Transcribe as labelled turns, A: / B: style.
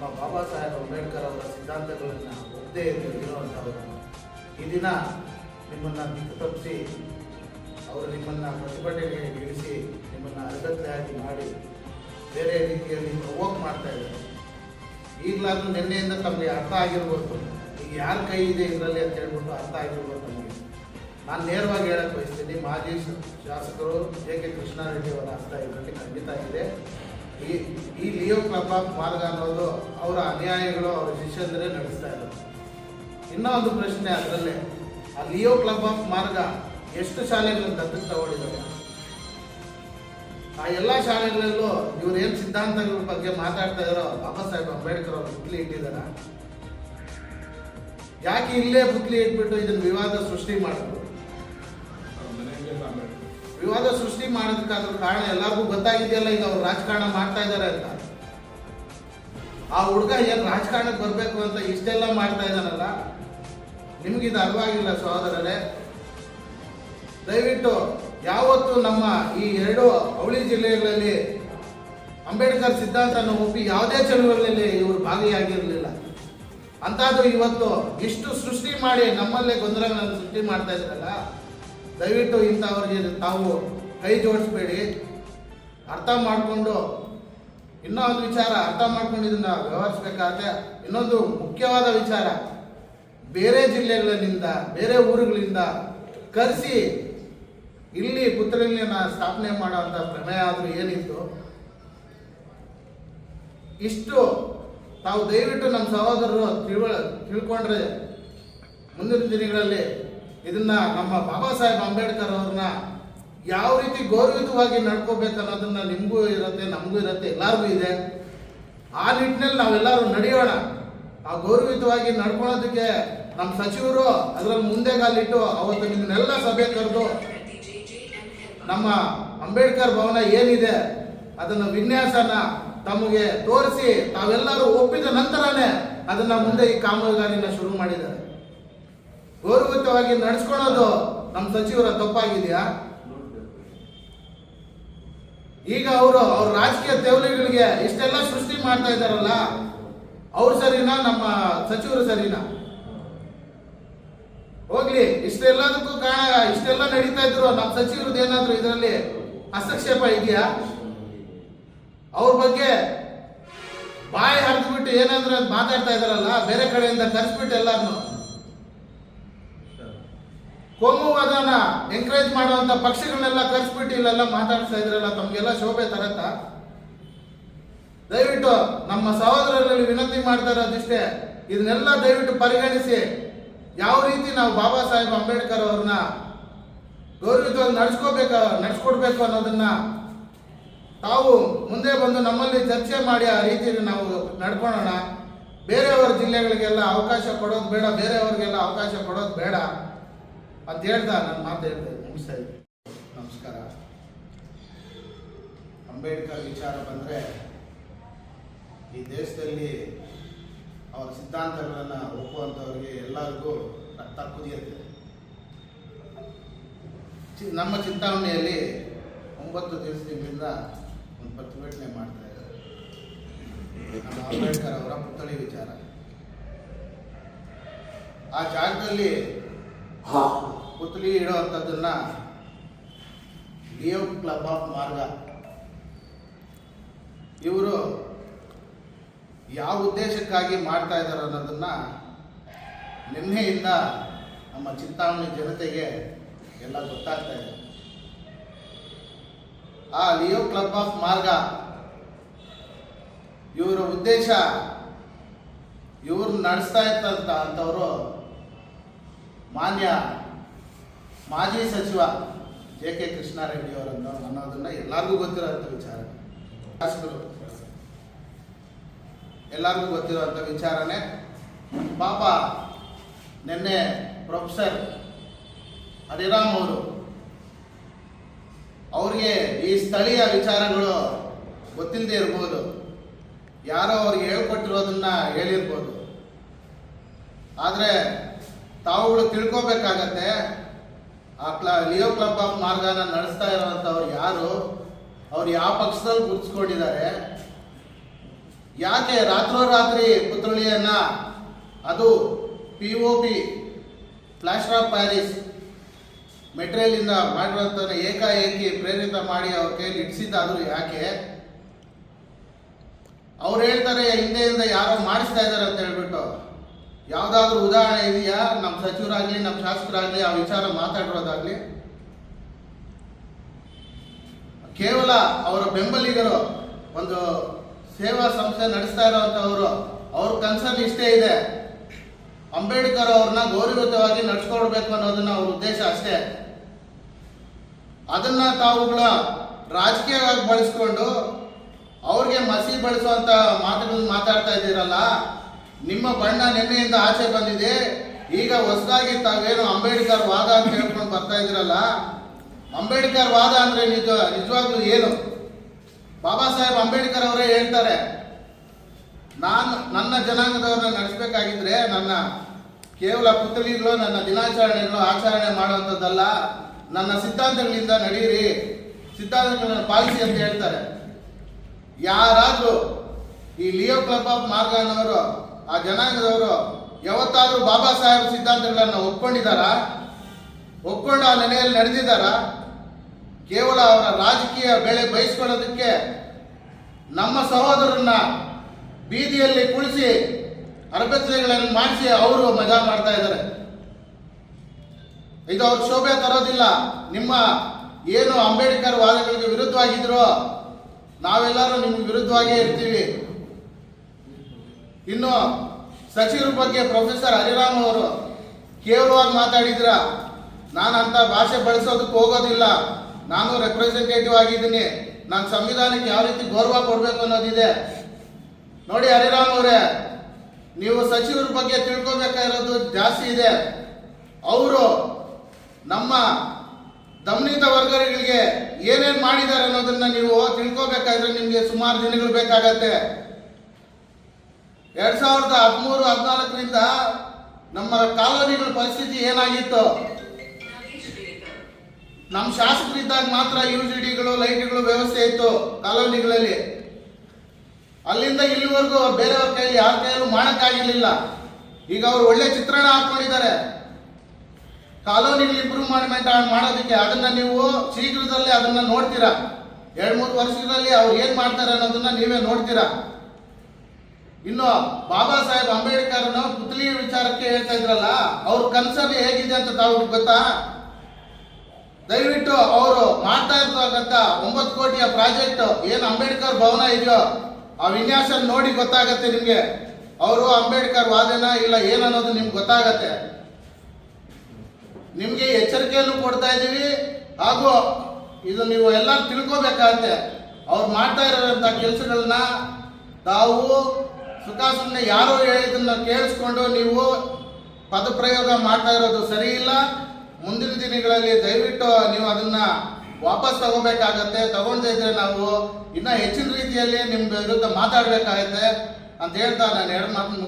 A: ನಮ್ಮ ಬಾಬಾ ಸಾಹೇಬ್ ಅಂಬೇಡ್ಕರ್ ಅವರ ಸಿದ್ಧಾಂತಗಳನ್ನು ಒಪ್ಪದೇ ಇರುವಂಥವರು ಈ ದಿನ ನಿಮ್ಮನ್ನು ದಿಕ್ಕು ತಪ್ಪಿಸಿ ಅವರು ನಿಮ್ಮನ್ನು ಪ್ರತಿಭಟನೆಗೆ ಇಳಿಸಿ ನಿಮ್ಮನ್ನು ಅರ್ಧತ್ಯಾಗಿ ಮಾಡಿ ಬೇರೆ ರೀತಿಯಲ್ಲಿ ಪ್ರವೋಕ್ ಮಾಡ್ತಾ ಇದ್ದಾರೆ. ಈಗಲಾದರೂ ನಿನ್ನೆಯಿಂದ ತಮಗೆ ಅರ್ಥ ಆಗಿರ್ಬೋದು. ಈಗ ಯಾರ ಕೈ ಇದೆ ಇದರಲ್ಲಿ ಅಂತ ಹೇಳ್ಬಿಟ್ಟು ಅರ್ಥ ಆಗಿರ್ಬೋದು ನಮಗೆ. ನಾನು ನೇರವಾಗಿ ಹೇಳಕ್ಕೆ ಬಯಸ್ತೀನಿ ಮಾಜಿ ಶಾಸಕರು ಜೆ ಕೆ ಕೃಷ್ಣಾರೆಡ್ಡಿ ಅವರ ಅರ್ಥ ಇದರಲ್ಲಿ ಖಂಡಿತ ಇದೆ. ಈ ಈ ಲಿಯೋ ಕ್ಲಬ್ ಆಫ್ ಮಾರ್ಗ ಅನ್ನೋದು ಅವರ ಅನ್ಯಾಯಗಳು ಅವರ ಶಿಷ್ಯಂದರೆ ನಡೆಸ್ತಾ ಇದ್ದರು. ಇನ್ನೂ ಒಂದು ಪ್ರಶ್ನೆ ಅದರಲ್ಲೇ. ಆ ಲಿಯೋ ಕ್ಲಬ್ ಆಫ್ ಮಾರ್ಗ ಎಷ್ಟು ಶಾಲೆಗಳನ್ನು ದತ್ತು ತಗೊಂಡಿದ್ದಾರೆ? ಆ ಎಲ್ಲ ಶಾಲೆಗಳಲ್ಲೂ ಇವ್ರು ಏನು ಸಿದ್ಧಾಂತಗಳ ಬಗ್ಗೆ ಮಾತಾಡ್ತಾ ಇದ್ರು ಬಾಬಾ ಸಾಹೇಬ್ ಅಂಬೇಡ್ಕರ್ ಅವರು ಬುಕ್ಲಿ ಇಟ್ಟಿದ್ದಾರೆ. ಯಾಕೆ ಇಲ್ಲೇ ಬುಕ್ಲಿ ಇಟ್ಬಿಟ್ಟು ಇದನ್ನು ವಿವಾದ ಸೃಷ್ಟಿ ಮಾಡಿದ್ರು? ವಿವಾದ ಸೃಷ್ಟಿ ಮಾಡೋದಕ್ಕಾದ ಕಾರಣ ಎಲ್ಲರಿಗೂ ಗೊತ್ತಾಗಿದೆಯಲ್ಲ, ಈಗ ಅವ್ರು ರಾಜಕಾರಣ ಮಾಡ್ತಾ ಇದ್ದಾರೆ ಅಂತ. ಆ ಹುಡುಗ ಏನ್ ರಾಜಕಾರಣಕ್ಕೆ ಬರಬೇಕು ಅಂತ ಇಷ್ಟೆಲ್ಲ ಮಾಡ್ತಾ ಇದ್ದಾನಲ್ಲ? ನಿಮ್ಗಿದು ಅರ್ವಾಗಿಲ್ಲ ಸಹೋದರರೇ. ದಯವಿಟ್ಟು ಯಾವತ್ತು ನಮ್ಮ ಈ ಎರಡು ಅವಳಿ ಜಿಲ್ಲೆಗಳಲ್ಲಿ ಅಂಬೇಡ್ಕರ್ ಸಿದ್ಧಾಂತನ ಒಪ್ಪಿ ಯಾವುದೇ ಚಳುವಳಿಯಲ್ಲಿ ಇವರು ಭಾಗಿಯಾಗಿರಲಿಲ್ಲ. ಅಂತಾದ್ರೂ ಇವತ್ತು ಇಷ್ಟು ಸೃಷ್ಟಿ ಮಾಡಿ ನಮ್ಮಲ್ಲೇ ಗೊಂದಲಗಳನ್ನು ಸೃಷ್ಟಿ ಮಾಡ್ತಾ ಇದ್ರಲ್ಲ ದಯವಿಟ್ಟು ಇಂಥವ್ರಿಗೆ ತಾವು ಕೈ ಜೋಡಿಸ್ಬೇಡಿ. ಅರ್ಥ ಮಾಡಿಕೊಂಡು ಇನ್ನೂ ಒಂದು ವಿಚಾರ, ಅರ್ಥ ಮಾಡ್ಕೊಂಡು ಇದನ್ನು ವ್ಯವಹರಿಸ್ಬೇಕಾದ್ರೆ ಇನ್ನೊಂದು ಮುಖ್ಯವಾದ ವಿಚಾರ. ಬೇರೆ ಜಿಲ್ಲೆಗಳಿಂದ, ಬೇರೆ ಊರುಗಳಿಂದ ಕರೆಸಿ ಇಲ್ಲಿ ಪುತ್ರಲಿಂಗನ ಸ್ಥಾಪನೆ ಮಾಡುವಂಥ ಪ್ರಮೇಯ ಆದರೂ ಏನಿತ್ತು? ಇಷ್ಟು ತಾವು ದಯವಿಟ್ಟು ನಮ್ಮ ಸಹೋದರರು ತಿಳ್ಕೊಂಡ್ರೆ ಮುಂದಿನ ದಿನಗಳಲ್ಲಿ ಇದನ್ನ ನಮ್ಮ ಬಾಬಾ ಸಾಹೇಬ್ ಅಂಬೇಡ್ಕರ್ ಅವ್ರನ್ನ ಯಾವ ರೀತಿ ಗೌರವಿತವಾಗಿ ನಡ್ಕೋಬೇಕು ಅನ್ನೋದನ್ನ ನಿಮಗೂ ಇರುತ್ತೆ, ನಮಗೂ ಇರುತ್ತೆ, ಎಲ್ಲಾರ್ಗೂ ಇದೆ. ಆ ನಿಟ್ಟಿನಲ್ಲಿ ನಾವೆಲ್ಲರೂ ನಡೆಯೋಣ. ಆ ಗೌರವಿತವಾಗಿ ನಡ್ಕೊಳ್ಳೋದಕ್ಕೆ ನಮ್ಮ ಸಚಿವರು ಅದರಲ್ಲಿ ಮುಂದೆಗಾಲಿಟ್ಟು ಅವತ್ತು ನಿಮ್ಮನ್ನೆಲ್ಲ ಸಭೆ ಕರೆದು ನಮ್ಮ ಅಂಬೇಡ್ಕರ್ ಭವನ ಏನಿದೆ, ಅದನ್ನ ವಿನ್ಯಾಸನ ತಮಗೆ ತೋರಿಸಿ ತಾವೆಲ್ಲರೂ ಒಪ್ಪಿದ ನಂತರನೇ ಅದನ್ನ ಮುಂದೆ ಈ ಕಾಮಗಾರಿನ ಶುರು ಮಾಡಿದ್ದಾರೆ. ಗೌರವಿತವಾಗಿ ನಡೆಸ್ಕೊಳ್ಳೋದು ನಮ್ಮ ಸಚಿವರ ತಪ್ಪಾಗಿದೆಯಾ? ಈಗ ಅವರು ಅವ್ರ ರಾಜಕೀಯ ತೆವಲಿಗಳಿಗೆ ಇಷ್ಟೆಲ್ಲ ಸೃಷ್ಟಿ ಮಾಡ್ತಾ ಇದ್ದಾರಲ್ಲ, ಅವ್ರು ಸರಿನಾ, ನಮ್ಮ ಸಚಿವರು ಸರಿನಾ? ಹೋಗ್ಲಿ, ಇಷ್ಟೆಲ್ಲದಕ್ಕೂ ಕಾರಣ, ಇಷ್ಟೆಲ್ಲ ನಡೀತಾ ಇದ್ರು, ನಮ್ಮ ಸಚಿವರದ್ದು ಏನಾದ್ರು ಇದರಲ್ಲಿ ಹಸ್ತಕ್ಷೇಪ ಇದೆಯಾ? ಅವ್ರ ಬಗ್ಗೆ ಬಾಯಿ ಹರಿದ್ಬಿಟ್ಟು ಏನಾದ್ರು ಮಾತಾಡ್ತಾ ಇದಾರಲ್ಲ ಬೇರೆ ಕಡೆಯಿಂದ ಕರೆಸ್ಬಿಟ್ಟು ಎಲ್ಲಾರನ್ನು ಕೋಮುವಾದನ ಎಂಕರೇಜ್ ಮಾಡುವಂತ ಪಕ್ಷಗಳನ್ನೆಲ್ಲ ಕರೆಸ್ಬಿಟ್ಟು ಇಲ್ಲೆಲ್ಲ ಮಾತಾಡ್ತಾ ಇದ್ರಲ್ಲ, ತಮ್ಗೆಲ್ಲ ಶೋಭೆ ತರತ್ತ? ದಯವಿಟ್ಟು ನಮ್ಮ ಸಹೋದರರಲ್ಲಿ ವಿನಂತಿ ಮಾಡ್ತಾ ಇರೋದಿಷ್ಟೇ ಇದನ್ನೆಲ್ಲ ದಯವಿಟ್ಟು ಪರಿಗಣಿಸಿ. ಯಾವ ರೀತಿ ನಾವು ಬಾಬಾ ಸಾಹೇಬ್ ಅಂಬೇಡ್ಕರ್ ಅವ್ರನ್ನ ಗೌರವಿತವಾಗಿ ನಡ್ಸ್ಕೋಬೇಕು, ನಡ್ಸ್ಕೊಡ್ಬೇಕು ಅನ್ನೋದನ್ನ ತಾವು ಮುಂದೆ ಬಂದು ನಮ್ಮಲ್ಲಿ ಚರ್ಚೆ ಮಾಡಿ ಆ ರೀತಿಯಲ್ಲಿ ನಾವು ನಡ್ಕೊಳ್ಳೋಣ ಬೇರೆಯವರ ಜಿಲ್ಲೆಗಳಿಗೆಲ್ಲ ಅವಕಾಶ ಕೊಡೋದು ಬೇಡ, ಬೇರೆಯವ್ರಿಗೆಲ್ಲ ಅವಕಾಶ ಕೊಡೋದು ಬೇಡ. ಅಂತ ಹೇಳ್ತಾ ನಾನು ಮಾತು ಹೇಳ್ತಾ ಮುಗಿಸ್ತಾ ಇದ್ದೀನಿ. ನಮಸ್ಕಾರ. ಅಂಬೇಡ್ಕರ್ ವಿಚಾರ ಬಂದರೆ ಈ ದೇಶದಲ್ಲಿ ಅವರ ಸಿದ್ಧಾಂತಗಳನ್ನು ಒಪ್ಪುವಂಥವ್ರಿಗೆ ಎಲ್ಲರಿಗೂ ರಕ್ತ ಕುದಿಯುತ್ತೆ. ನಮ್ಮ ಚಿಂತಾಮಣಿಯಲ್ಲಿ ಒಂಬತ್ತು ದಿವಸದಿಂದ ಒಂದು ಪ್ರತಿಭಟನೆ ಮಾಡ್ತಾ ಇದ್ದಾರೆ. ನಮ್ಮ ಅಂಬೇಡ್ಕರ್ ಅವರ ಪುತ್ಥಳಿ ವಿಚಾರ. ಆ ಜಾಗದಲ್ಲಿ ಪುತ್ಥಳಿ ಇಡುವಂಥದ್ದನ್ನ ಲಿಯೋ ಕ್ಲಬ್ ಆಫ್ ಮಾರ್ಗ ಇವರು ಯಾವ ಉದ್ದೇಶಕ್ಕಾಗಿ ಮಾಡ್ತಾ ಇದ್ದಾರೆ ಅನ್ನೋದನ್ನ ನಿನ್ನೆಯಿಂದ ನಮ್ಮ ಚಿಂತಾಮಣಿ ಜನತೆಗೆ ಎಲ್ಲ ಗೊತ್ತಾಗ್ತಾ ಇದೆ. ಆ ಲಿಯೋ ಕ್ಲಬ್ ಆಫ್ ಮಾರ್ಗ ಇವರ ಉದ್ದೇಶ ಇವ್ರನ್ನ ನಡೆಸ್ತಾ ಇತ್ತಂತ ಅಂತವರು ಮಾನ್ಯ ಮಾಜಿ ಸಚಿವ ಜೆ ಕೆ ಕೃಷ್ಣಾರೆಡ್ಡಿ ಅವರನ್ನು ಅನ್ನೋದನ್ನ ಎಲ್ಲರಿಗೂ ಗೊತ್ತಿರೋಂಥ ವಿಚಾರ. ಶಾಸಕರು, ಎಲ್ಲರಿಗೂ ಗೊತ್ತಿರುವಂಥ ವಿಚಾರನೇ. ಪಾಪ ನಿನ್ನೆ ಪ್ರೊಫೆಸರ್ ಹರಿರಾಮ್ ಅವರು ಅವ್ರಿಗೆ ಈ ಸ್ಥಳೀಯ ವಿಚಾರಗಳು ಗೊತ್ತಿಲ್ಲದೆ ಇರ್ಬೋದು. ಯಾರೋ ಅವ್ರಿಗೆ ಹೇಳ್ಕೊಟ್ಟಿರೋದನ್ನ ಹೇಳಿರ್ಬೋದು. ಆದರೆ ತಾವುಗಳು ತಿಳ್ಕೊಬೇಕಾಗತ್ತೆ. ಆ ಕ್ಲ, ಲಿಯೋ ಕ್ಲಬ್ ಆಫ್ ಮಾರ್ಗನ ನಡೆಸ್ತಾ ಇರೋವಂಥವ್ರು ಯಾರು? ಅವ್ರು ಯಾವ ಪಕ್ಷದಲ್ಲಿ ಗುರುತಿಸ್ಕೊಂಡಿದ್ದಾರೆ? ಯಾಕೆ ರಾತ್ರೋರಾತ್ರಿ ಪುತ್ರಳಿಯನ್ನ ಅದು P O P plaster of Paris ಮೆಟೀರಿಯಲಿಂದ ಮಾಡಿರೋಂಥ ಏಕಾಏಕಿ ಪ್ರೇರಿತ ಮಾಡಿ ಅವ್ರ ಕೈಯಲ್ಲಿ ಇಡಿಸಿದ್ದಾದ್ರು ಯಾಕೆ? ಅವ್ರು ಹೇಳ್ತಾರೆ, ಹಿಂದೆಯಿಂದ ಯಾರೋ ಮಾಡಿಸ್ತಾ ಇದ್ದಾರೆ ಅಂತ ಹೇಳ್ಬಿಟ್ಟು. ಯಾವುದಾದ್ರೂ ಉದಾಹರಣೆ ಇದೆಯಾ? ನಮ್ಮ ಸಚಿವರಾಗ್ಲಿ ನಮ್ಮ ಶಾಸಕರಾಗ್ಲಿ, ಆ ವಿಚಾರ ಮಾತಾಡಿರೋದಾಗ್ಲಿ? ಕೇವಲ ಅವರ ಬೆಂಬಲಿಗರು, ಒಂದು ಸೇವಾ ಸಂಸ್ಥೆ ನಡೆಸ್ತಾ ಇರೋವಂಥವ್ರು ಅವ್ರ ಕನ್ಸರ್ನ್ ಇಷ್ಟೇ ಇದೆ. ಅಂಬೇಡ್ಕರ್ ಅವ್ರನ್ನ ಗೌರವಯುತವಾಗಿ ನಡ್ಸ್ಕೊಡ್ಬೇಕು ಅನ್ನೋದನ್ನ ಅವ್ರ ಉದ್ದೇಶ ಅಷ್ಟೇ. ಅದನ್ನ ತಾವುಗಳ ರಾಜಕೀಯವಾಗಿ ಬಳಸ್ಕೊಂಡು ಅವ್ರಿಗೆ ಮಸಿ ಬಳಸುವಂತ ಮಾತುಗಳನ್ನ ಮಾತಾಡ್ತಾ ಇದ್ದೀರಲ್ಲ ನಿಮ್ಮ ಬಣ್ಣ ನಿನ್ನೆಯಿಂದ ಆಚೆ ಬಂದಿದೆ. ಈಗ ಹೊಸದಾಗಿ ತಾವೇನು ಅಂಬೇಡ್ಕರ್ ವಾದ ಅಂತ ಹೇಳ್ಕೊಂಡು ಬರ್ತಾ ಇದ್ರಲ್ಲ ಅಂಬೇಡ್ಕರ್ ವಾದ ಅಂದ್ರೆ ನಿಜ, ನಿಜವಾಗ್ಲೂ ಏನು? ಬಾಬಾ ಸಾಹೇಬ್ ಅಂಬೇಡ್ಕರ್ ಅವರೇ ಹೇಳ್ತಾರೆ, ನಾನು ನನ್ನ ಜನಾಂಗದವ್ರನ್ನ ನಡೆಸಬೇಕಾಗಿದ್ರೆ ನನ್ನ ಕೇವಲ ಪುತ್ಥಳಿಗಳು ನನ್ನ ದಿನಾಚರಣೆಗಳು ಆಚರಣೆ ಮಾಡುವಂಥದ್ದಲ್ಲ, ನನ್ನ ಸಿದ್ಧಾಂತಗಳಿಂದ ನಡೀರಿ ಸಿದ್ಧಾಂತಗಳನ್ನು ಪಾಲಿಸಿ ಅಂತ ಹೇಳ್ತಾರೆ. ಯಾರಾದರೂ ಈ ಲಿಯೋ ಕ್ಲಬ್ ಆಫ್ ಮಾರ್ಗನವರು ಆ ಜನಾಂಗದವರು ಯಾವತ್ತಾದ್ರೂ ಬಾಬಾ ಸಾಹೇಬ್ ಸಿದ್ಧಾಂತಗಳನ್ನ ಒಪ್ಕೊಂಡಿದಾರ ಒಪ್ಕೊಂಡು ಆ ನೆನೆಯಲ್ಲಿ ನಡೆದಿದ್ದಾರ? ಕೇವಲ ಅವರ ರಾಜಕೀಯ ಬೆಳೆ ಬಯಸ್ಕೊಳ್ಳೋದಕ್ಕೆ ನಮ್ಮ ಸಹೋದರನ್ನ ಬೀದಿಯಲ್ಲಿ ಕುಳಿಸಿ ಅರಬೆತ್ತಲೆಗಳನ್ನು ಮಾಡಿಸಿ ಅವರು ಮಜಾ ಮಾಡ್ತಾ ಇದ್ದಾರೆ. ಇದು ಅವ್ರ ಶೋಭೆ ತರೋದಿಲ್ಲ. ನಿಮ್ಮ ಏನು ಅಂಬೇಡ್ಕರ್ ವಾದಗಳಿಗೆ ವಿರುದ್ಧವಾಗಿದ್ರು ನಾವೆಲ್ಲರೂ ನಿಮ್ಗೆ ವಿರುದ್ಧವಾಗಿಯೇ ಇರ್ತೀವಿ. ಇನ್ನು ಸಚಿವರ ಬಗ್ಗೆ ಪ್ರೊಫೆಸರ್ ಹರಿರಾಮ್ ಅವರು ಕೇವಲವಾಗಿ ಮಾತಾಡಿದ್ರ, ನಾನು ಅಂತ ಭಾಷೆ ಬಳಸೋದಕ್ಕೆ ಹೋಗೋದಿಲ್ಲ. ನಾನು ರೆಪ್ರೆಸೆಂಟೇಟಿವ್ ಆಗಿದ್ದೀನಿ. ನಾನು ಸಂವಿಧಾನಕ್ಕೆ ಯಾವ ರೀತಿ ಗೌರವ ಕೊಡಬೇಕು ಅನ್ನೋದಿದೆ. ನೋಡಿ ಹರಿರಾಮ್ ಅವರೇ, ನೀವು ಸಚಿವರ ಬಗ್ಗೆ ತಿಳ್ಕೊಬೇಕಾಗಿರೋದು ಜಾಸ್ತಿ ಇದೆ. ಅವರು ನಮ್ಮ ದಮನಿತ ವರ್ಗಗಳಿಗೆ ಏನೇನು ಮಾಡಿದ್ದಾರೆ ಅನ್ನೋದನ್ನ ನೀವು ತಿಳ್ಕೊಬೇಕಾದ್ರೆ ನಿಮಗೆ ಸುಮಾರು ದಿನಗಳು ಬೇಕಾಗತ್ತೆ. ಎರಡ್ ಸಾವಿರದ ಹದಿಮೂರು ಹದಿನಾಲ್ಕರಿಂದ ನಮ್ಮ ಕಾಲೋನಿಗಳ ಪರಿಸ್ಥಿತಿ ಏನಾಗಿತ್ತು? ನಮ್ಮ ಶಾಸಕರಿದ್ದಾಗ ಮಾತ್ರ ಯು ಜಿ ಡಿಗಳು ಲೈಟ್ಗಳು ವ್ಯವಸ್ಥೆ ಇತ್ತು ಕಾಲೋನಿಗಳಲ್ಲಿ. ಅಲ್ಲಿಂದ ಇಲ್ಲಿವರೆಗೂ ಬೇರೆಯವ್ರ ಕೈಯಲ್ಲಿ ಯಾರ ಕೈಯಲ್ಲೂ ಮಾಡಕ್ಕಾಗಿರ್ಲಿಲ್ಲ. ಈಗ ಅವ್ರು ಒಳ್ಳೆ ಚಿತ್ರಣ ಹಾಕೊಂಡಿದ್ದಾರೆ. ಕಾಲೋನಿಗಳು ಇಂಪ್ರೂವ್ಮೆಂಟ್ ಮಾಡೋದಕ್ಕೆ ಅದನ್ನ ನೀವು ಶೀಘ್ರದಲ್ಲೇ ಅದನ್ನ ನೋಡ್ತೀರಾ? ಎರಡ್ ಮೂರು ವರ್ಷದಲ್ಲಿ ಅವ್ರು ಏನ್ ಮಾಡ್ತಾರೆ ಅನ್ನೋದನ್ನ ನೀವೇ ನೋಡ್ತೀರಾ? ಇನ್ನು ಬಾಬಾ ಸಾಹೇಬ್ ಅಂಬೇಡ್ಕರ್ ಪುತ್ಲಿ ವಿಚಾರಕ್ಕೆ ಹೇಳ್ತಾ ಇದ್ರಲ್ಲ, ಅವ್ರ ಕನ್ಸರ್ನ್ ಹೇಗಿದೆ ಅಂತ ತಾವು ಗೊತ್ತಾ? ದಯವಿಟ್ಟು ಅವರು ಮಾಡ್ತಾ ಇರ್ತಕ್ಕಂಥ ಒಂಬತ್ತು ಕೋಟಿಯ ಪ್ರಾಜೆಕ್ಟ್ ಏನು ಅಂಬೇಡ್ಕರ್ ಭವನ ಇದೆಯೋ, ಆ ವಿನ್ಯಾಸ ನೋಡಿ ಗೊತ್ತಾಗತ್ತೆ ನಿಮಗೆ. ಅವರು ಅಂಬೇಡ್ಕರ್ ವಾದನ ಇಲ್ಲ ಏನನ್ನೋದು ನಿಮ್ಗೆ ಗೊತ್ತಾಗತ್ತೆ. ನಿಮಗೆ ಎಚ್ಚರಿಕೆಯನ್ನು ಕೊಡ್ತಾ ಇದ್ದೀವಿ, ಹಾಗೂ ಇದು ನೀವು ಎಲ್ಲ ತಿಳ್ಕೊಬೇಕಾಗತ್ತೆ. ಅವ್ರು ಮಾಡ್ತಾ ಇರೋಂಥ ಕೆಲಸಗಳನ್ನ ತಾವು ಸುಖ ಸುಮ್ಮನೆ ಯಾರೋ ಹೇಳಿದ್ದನ್ನ ಕೇಳಿಸ್ಕೊಂಡು ನೀವು ಪದಪ್ರಯೋಗ ಮಾಡ್ತಾ ಇರೋದು ಸರಿ ಇಲ್ಲ? ಮುಂದಿನ ದಿನಗಳಲ್ಲಿ ದಯವಿಟ್ಟು ನೀವು ಅದನ್ನ ವಾಪಸ್ ತಗೋಬೇಕಾಗತ್ತೆ. ತಗೊಂಡೇ ಇದ್ರೆ ನಾವು ಇನ್ನ ಹೆಚ್ಚಿನ ರೀತಿಯಲ್ಲಿ ನಿಮ್ ವಿರುದ್ಧ ಮಾತಾಡ್ಬೇಕಾಗತ್ತೆ ಅಂತ ಹೇಳ್ತಾ ನಾನು ಎರಡು ಮಾತು